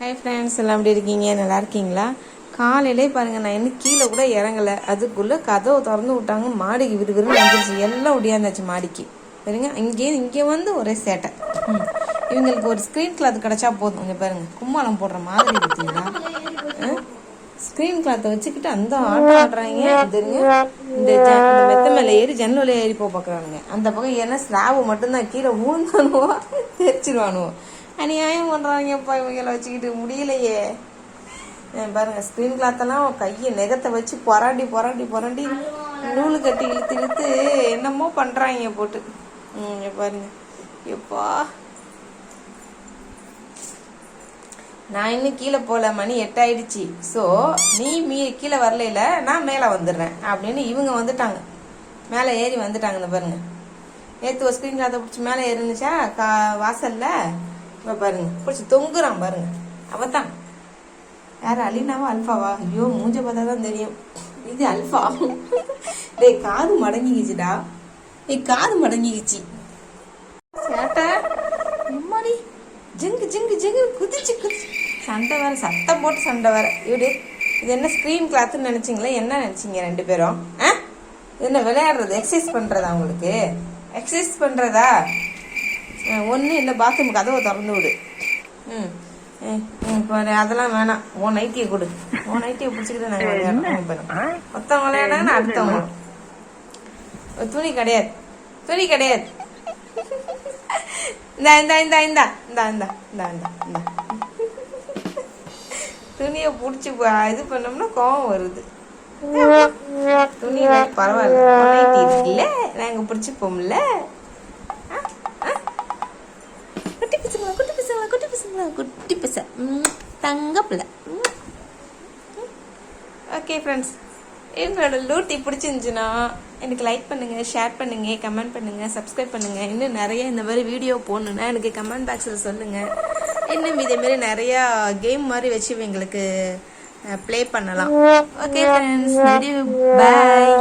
Hi friends எல்லாம் எப்படி இருக்கீங்க? நல்லா இருக்கீங்களா? காலையிலே பாருங்கள் நான் இன்னும் கீழே கூட இறங்கலை. அதுக்குள்ளே கதவை திறந்து விட்டாங்க. மாடிக்கு விறு விறுன்னு வந்துருச்சு. எல்லாம் ஒடியாந்தாச்சு மாடிக்கு. சரிங்க இங்கே இங்கே வந்து ஒரே சேட்டை. இவங்களுக்கு ஒரு ஸ்க்ரீன் கிளாத் கிடச்சா போதும். இங்கே பாருங்க கும்மாளம் போடுற மாதிரி பார்த்தீங்களா? ஸ்க்ரீன் கிளாத்தை வச்சுக்கிட்டு அந்த ஆட்டம் ஆடுறாங்க. தெரியுங்க இந்த மெத்த மேலே ஏறி ஜன்னல ஏறி போக பார்க்குறானுங்க. அந்த பக்கம் ஏன்னா ஸ்லாபு மட்டும்தான். கீழே ஊழ்ந்தானுவோ தெரிச்சிருவானுவோ அநியாயம் பண்ணுறாங்கப்பா இவங்களை வச்சுக்கிட்டு. முடியலையே. பாருங்க ஸ்க்ரீன் கிளாத்தெல்லாம் கையை நெகத்தை வச்சு புரண்டி புரண்டி புரண்டி நூலு கட்டி இழுத்து இழுத்து என்னமோ பண்ணுறாங்க போட்டு. ம் பாருங்க. எப்பா. நான் இன்னும் கீழே போகல மணி எட்டாயிடுச்சு. ஸோ நீ மீ கீழே வரலைல நான் மேலே வந்துடுறேன் அப்படின்னு இவங்க வந்துட்டாங்க. மேலே ஏறி வந்துட்டாங்கன்னு பாருங்க. நேற்று ஒரு ஸ்க்ரீன் கிளாத்தை பிடிச்சி மேலே ஏறினுச்சா? கா வாசல்ல? இப்போ பாருங்க பிடிச்சி தொங்குறான் பாருங்க. அவன் தான் யார் அலினாவா அல்ஃபாவா? ஐயோ மூஞ்ச பார்த்தா தான் தெரியும். இது அல்ஃபா. டேய் காது மடங்கிக்கிச்சுடா. நீ காது மடங்கிக்கிச்சு. சேட்டை. எம்மாடி? ஜிங்கு ஜிங்கு ஜிங்கு. குதிச்சு குதிச்சு. சண்டை வேற சத்தம் போட்டு சண்டை வேற. இவரு இது என்ன ஸ்க்ரீன் கிளாத்னு நினச்சிங்களே? என்ன நினச்சிங்க ரெண்டு பேரும்? ஆ? என்ன விளையாடுறது? எக்ஸசைஸ் பண்ணுறதா உங்களுக்கு? எக்ஸசைஸ் பண்ணுறதா ஒன்றும் இல்லை பாத்ரூம் கதவை திறந்து விடு. ம் அதெல்லாம் வேணாம். உன் நைட்டியை கொடு. உன் நைட்டியை பிடிச்சிக்கிட்டு நாங்கள் விளையாடுறோம் மொத்தம் அடுத்தவங்க. துணி கிடையாது. துணி கிடையாது. இந்தா இந்தா இந்தா இந்தா. இந்தா இந்தா இந்தா இந்தா இந்தா. துணியை பிடிச்சி இது பண்ணோம்னா கோவம் வருது. துணி பரவாயில்ல. நைட்டி இருக்குல்ல? நாங்கள் பிடிச்சிப்போம்ல ஆ, ஆ. குட்டி பசங்களா குட்டி பசங்களா குட்டி பிசை. ம், தங்க பிள்ளை. ஓகே ஃப்ரெண்ட்ஸ் இவங்களோட லூட்டி பிடிச்சிருந்துச்சுன்னா எனக்கு லைக் பண்ணுங்கள் ஷேர் பண்ணுங்கள் கமெண்ட் பண்ணுங்கள் சப்ஸ்கிரைப் பண்ணுங்க. இன்னும் நிறைய இந்த மாதிரி வீடியோ போடணுன்னா எனக்கு கமெண்ட் பாக்ஸில் சொல்லுங்கள் இன்னும் இதேமாரி நிறையா கேம் மாதிரி வச்சு எங்களுக்கு ப்ளே பண்ணலாம். Okay friends bye